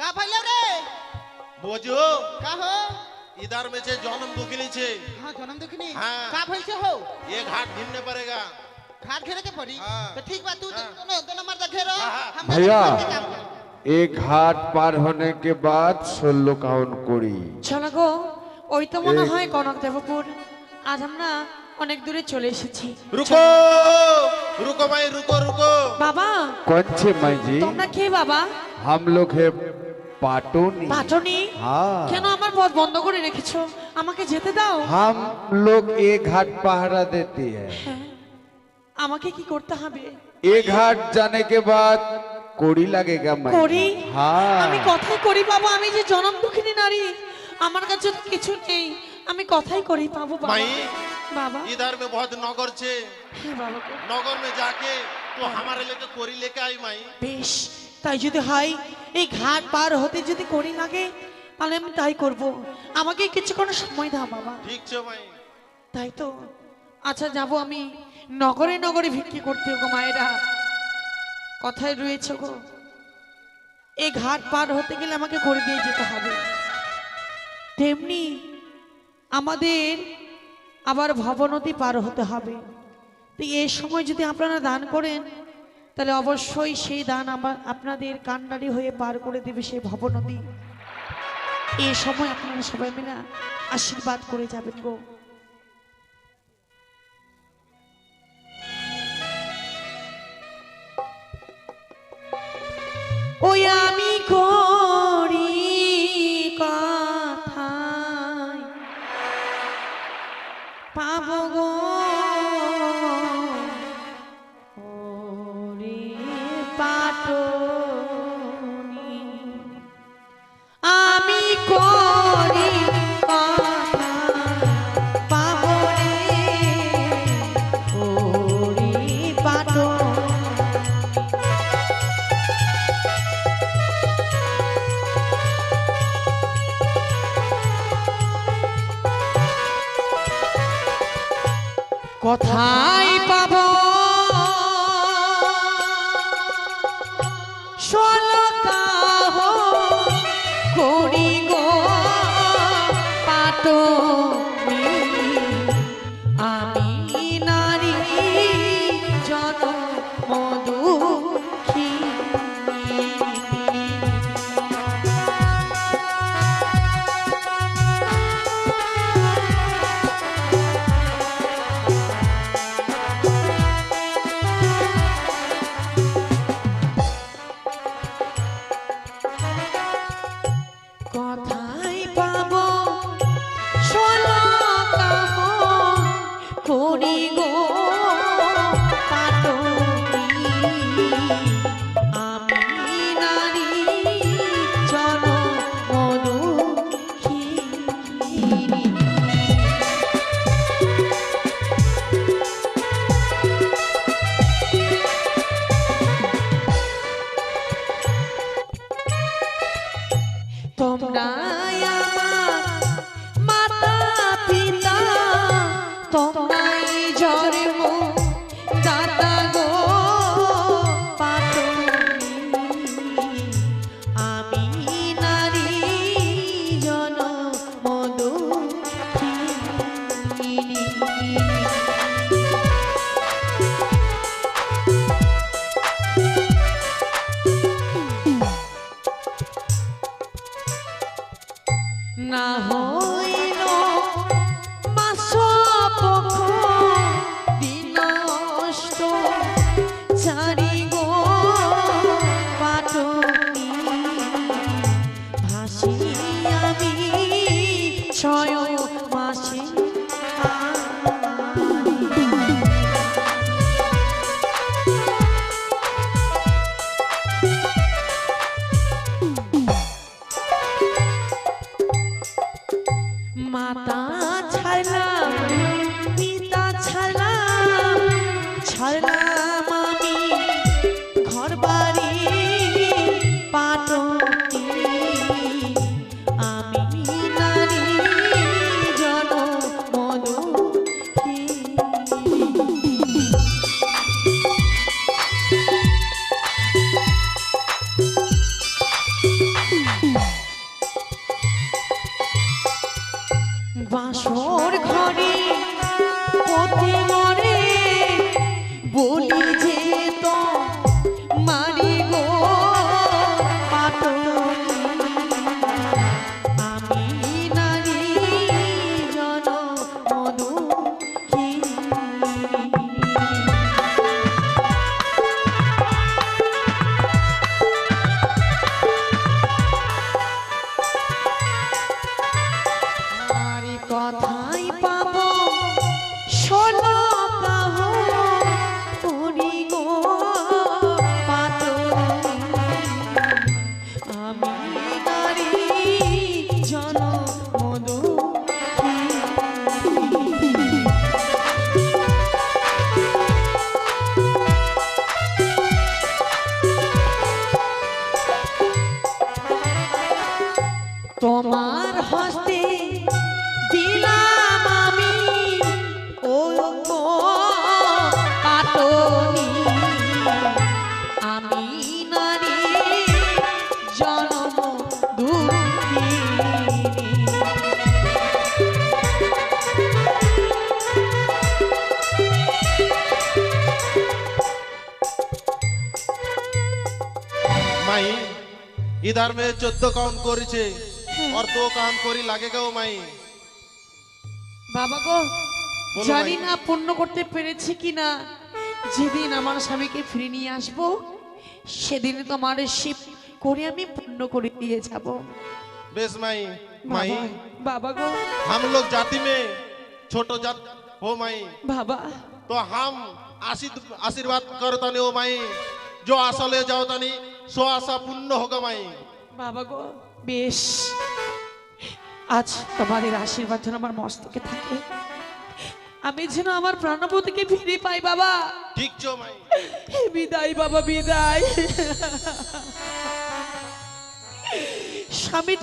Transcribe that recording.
का भइले रे बोझो का हो इधर में से जन्म दुखली छे हाँ जन्म दुखनी हाँ। का भइल छे हो ये घाट घिरने पड़ेगा घाट घेरे के पड़ी हाँ। तो ठीक बा तू हाँ। दोनों दोनों मर्द घेरो हाँ, हाँ। हम भैया। दोनों मिलके काम करें। एक घाट पार होने के बाद ষোলো কাউন করি চলো গো ওই তো মনে এই- হয় কনক দেবপুর আজ আমরা অনেক দূরে চলে এসেছি रुको रुको भाई रुको रुको বাবা কচ্ছে মাইজি তোমরা কে বাবা हम लोग है पाटोनी পাটনি हाँ কেন আমার পথ বন্ধ করে রেখেছো আমাকে যেতে দাও हम लोग एक घाट पहरा देती है হ্যাঁ আমাকে কি করতে হবে एक घाट जाने के बाद कोड़ी लगेगा माई করি हाँ আমি কথাই করি বাবা আমি যে জনম দুঃখিনী নারী আমার কাছে তো কিছু নেই আমি কথাই করি পাবো বাবা माई বাবা इधर में बहुत नगर छे হ্যাঁ বাবা গো। नगर में जाके तो हमारे लेके कोरी लेके आई माई বেশ তাই যদি হয় এই ঘাট পার হতে যদি করি লাগে তাহলে আমি তাই করব। আমাকে কিছুক্ষণ সময় দাও বাবা। ঠিক তাই তো। আচ্ছা যাব আমি নগরে নগরে ভিক্ষি করতে গো মায়েরা। কথায় রয়েছে গো এই ঘাট পার হতে গেলে আমাকে করে দিয়ে যেতে হবে। তেমনি আমাদের আবার ভবনতি পার হতে হবে। তো এই সময় যদি আপনারা দান করেন তাহলে অবশ্যই সেই দান আমার আপনাদের কান্ডারি হয়ে পার করে দেবে সেই ভবনদী এ সময় আপনারা সবাই মিলে আশীর্বাদ করে যাবেন গো। ওই আমি করি কথায়, পাব গো কোথায় इधर में চোদ্দ काम করেছে छे তো दो করি লাগে লাগেগা মাই। বাবা গো জানি না পূর্ণ করতে পেরেছি কিনা। যেদিন আমার স্বামীকে ফিরে নিয়ে আসব সেদিন তোমার শিব করে আমি পূর্ণ করে দিয়ে যাব। বেশ মাই মাই। বাবা গো। हम लोग जाति में छोटो जात हो माई बाबा तो हम आशीर्वाद करतानी हो माई जो आसले जाओ तानी সো আশা পূর্ণ হোকামাই বাবা গো বেশ। আজ তোমাদের আশীর্বাদ যেন আমার মস্তকে থাকে। আমি যেন আমার প্রাণপতিকে ফিরে পাই বাবা। ঠিক মাই বিদায় বাবা বিদায়। স্বামী